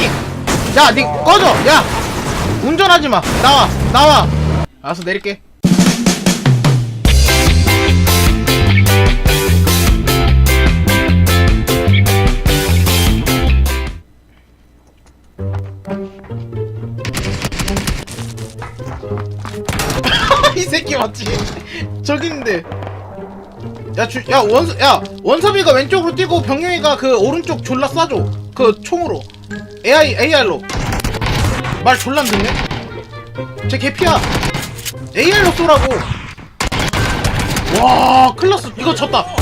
새끼 야 니 꺼져 야 운전하지 마 나와 나와 알았어 내릴게 이 새끼 맞지? 있는데 야, 주, 야, 원서, 야, 원섭이가 왼쪽으로 뛰고 병영이가 그 오른쪽 졸라 쏴줘. 그 총으로. AI, AR로. 말 졸라 안 듣네? 쟤 개피야. AR로 쏘라고. 와, 큰일 났어. 이거 졌다. 아,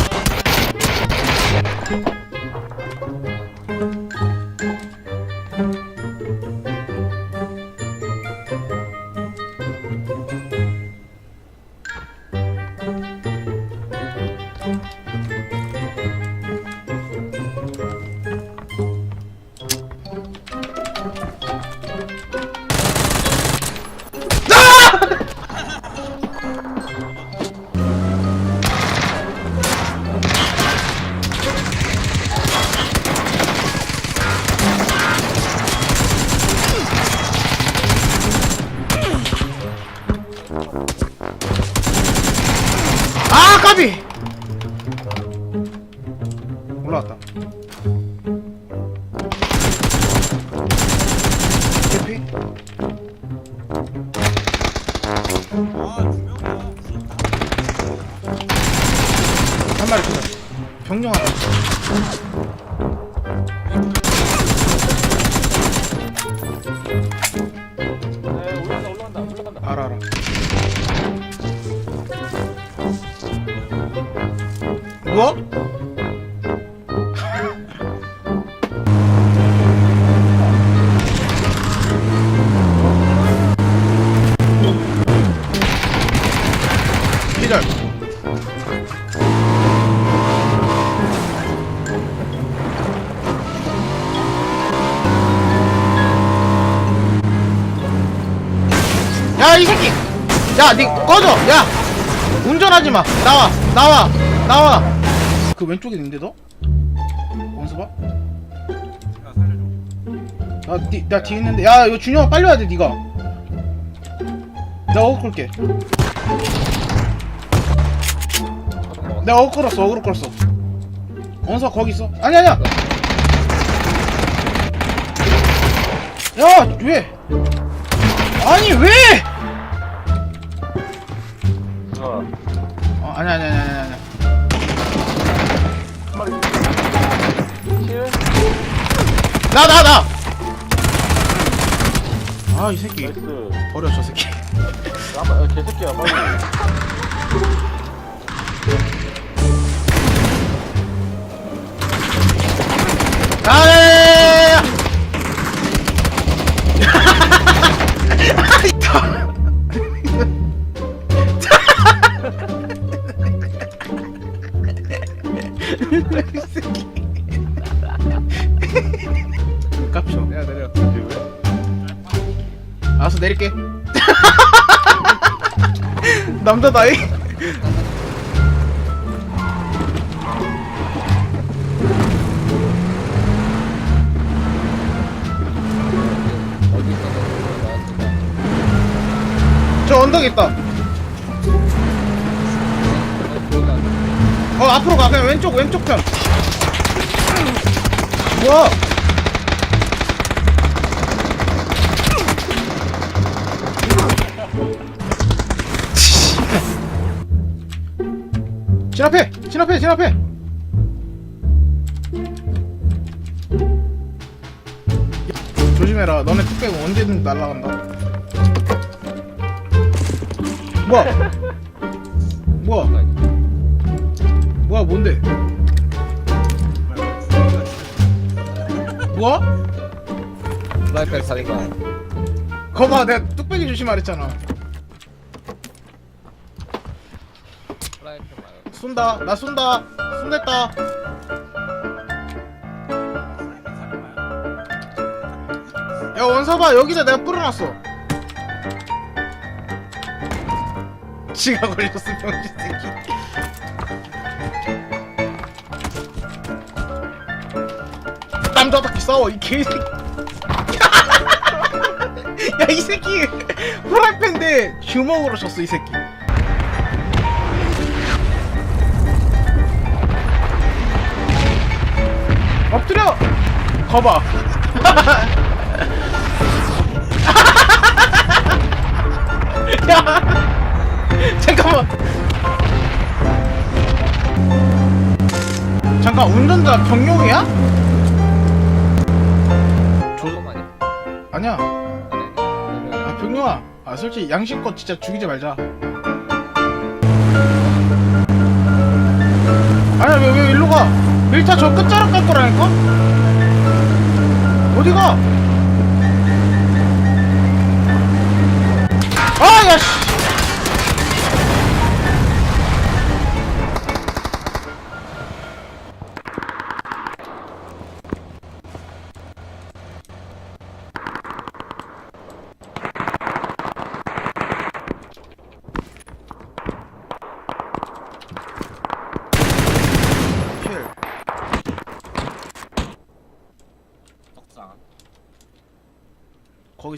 뭐? 기절. 야, 이 새끼! 야, 니 꺼져! 야! 운전하지 마! 나와! 나와! 나와! 그 왼쪽에 있는데, 너? 원수봐? 나, 니, 나 뒤에 있는데. 야, 이거 준영아 빨리 와야 돼, 니가. 내가 어그 끌게. 내가 어그 끌었어, 어그로 끌었어. 원수아, 거기 있어. 아니, 아니야! 야, 왜? 아니, 왜! 어, 어, 아니, 아니, 아니, 아니, 아니. 한 마리. 킬. 나, 나, 나! 아, 이 새끼. 나이스. 버려, 저 새끼. 마- 어, 개새끼야, 빨리. 아, 야, 야, 야, 야, 야. 깝쳐. 내가 내려. 알았어, 내릴게. 남자다 이. 저 언덕 있다. 어 앞으로 가 그냥 왼쪽 왼쪽 편. 뭐야? 진압해! 진압해! 진압해! 조심해라. 너네 뚝배기 언제든 날라간다. 뭐야? 뭐야? 뭐야 뭔데? 뭐야? 라이프를 사니까 거봐 내가 뚝배기 라이프 말고 쏜다 나 쏜다 쏜댔다 야 원사봐 여기다 내가 뿌려놨어 지가 걸렸어 병신 새끼. 남자답게 싸워 이 개새끼. 야이 새끼. 후라이팬데 주먹으로 쳤어 이 새끼. 엎드려! 거봐. 야 잠깐만. 잠깐 운전자 경용이야? 조금만요. 아니야. 네, 아 병용아. 아 솔직히 양심껏 진짜 죽이지 말자. 아니야 왜, 왜 일로 가? 1차 저 끝자락 갈 거라니까? 어디 가? 아야 씨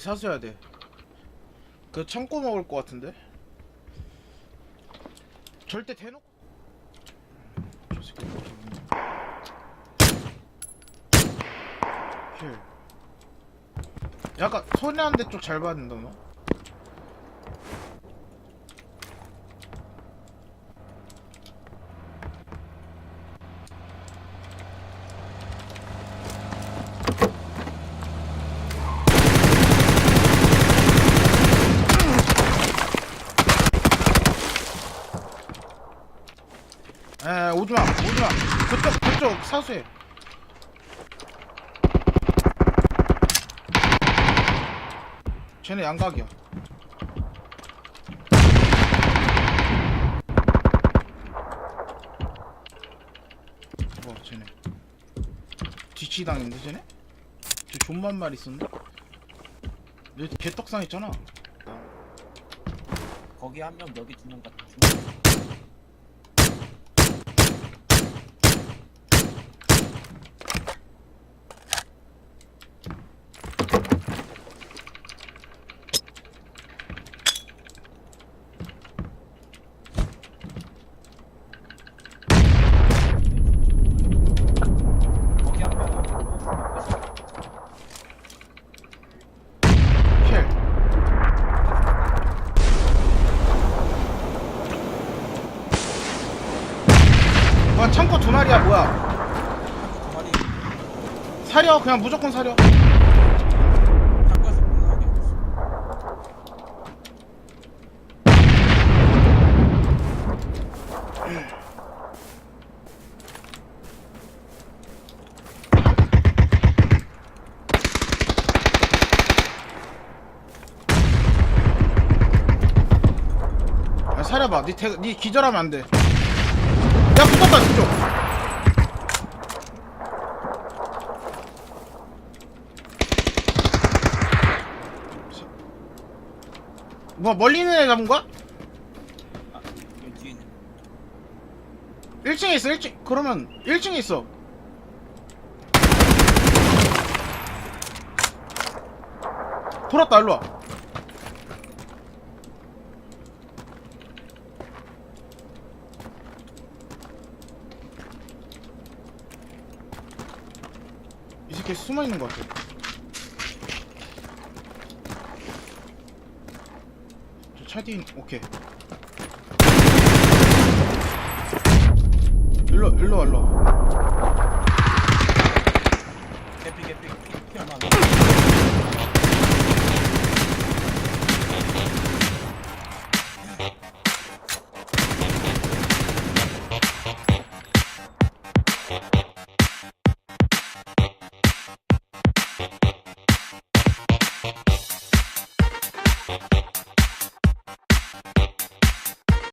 거기 사수해야 돼. 그 참고 먹을 것 같은데. 절대 대놓고. 저 새끼 있네. 킬. 약간 소리하는 데 쪽잘 된다 너. 에 오지마 오지마. 그쪽 그쪽 사수해. 쟤네 양각이야. 뭐 쟤네. 뒤치 당했는데 쟤네? 저 존만 말 있었는데? 여기 개떡상 있잖아. 거기 한 명 여기 두 명 같은 거기 한 명. 킬 와 창고 두 마리야 뭐야? 두 마리 사려 그냥 무조건 사려. 창고에서 끝나게. 야, 사려봐. 니, 대, 니 기절하면 안돼. 야 붙었다 뒤쪽 뭐 멀리 있는 애 잡은 거야? 아, 여기 뒤에 있는. 1층에 있어 1층 그러면 1층에 있어 돌았다 일로와 이 새끼 숨어있는 것 같아 차디 오케이. 일로 일로 일로 개피 개피. 피안 남았어.